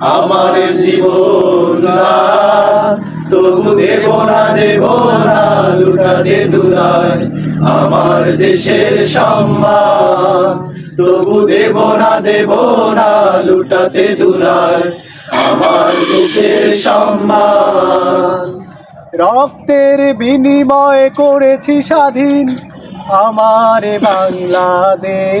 আমার জীবন তবু দেব না দেব না লুটাতে দুলায় আমার দেশের সম্মান। তবু দেব না দেব না লুটাতে দুলায় আমার দেশের সম্মান। রক্তের বিনিময় করেছি স্বাধীন আমার বাংলাদেশ।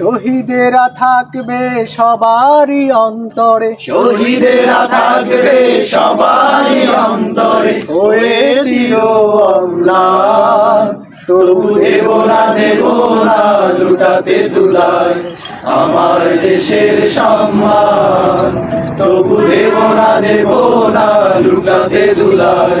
শহীদেরা থাকবে সবারই অন্তরে। শহীদেরা থাকবে সবারই অন্তরে। হয়েছিল অম্লান তবু দেব না দেব না লুটাতে তুলায় আমার দেশের সম্মান। তবু দেব না দেব না লুটাতে তুলায়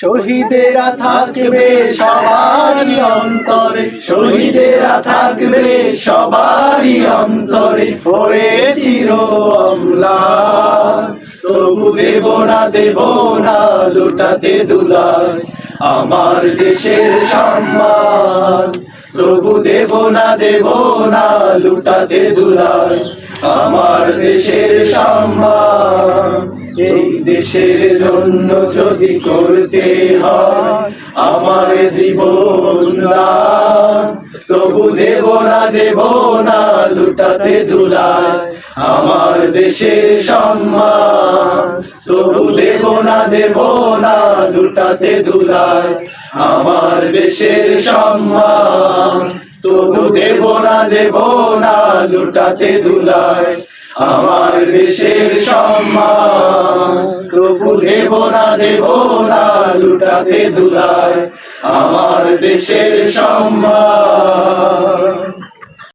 শহীদেরা থাকবে সবারই অন্তরে, শহীদেরা থাকবে সবারই অন্তরে হয়েছিল অম্লান তবু দেব না দেব না, লুটাতে দুলায় আমার দেশের সম্মান। তবু দেব না দেব না, লুটাতে দুলায় আমার দেশের সম্মান। এই দেশের জন্য যদি করতে হয়, আমার জীবন তবু দেব না দেব না, লুটাতে দুলায় আমার দেশের সম্মান। তবু দেব না দেব না, লুটাতে দুলায় আমার দেশের সম্মান। তবু দেব না দেব না লুটাতে দুলায় আমার দেশের সম্মান। তবু দেব না দেব না লুটাতে দুলায় আমার দেশের সম্মান।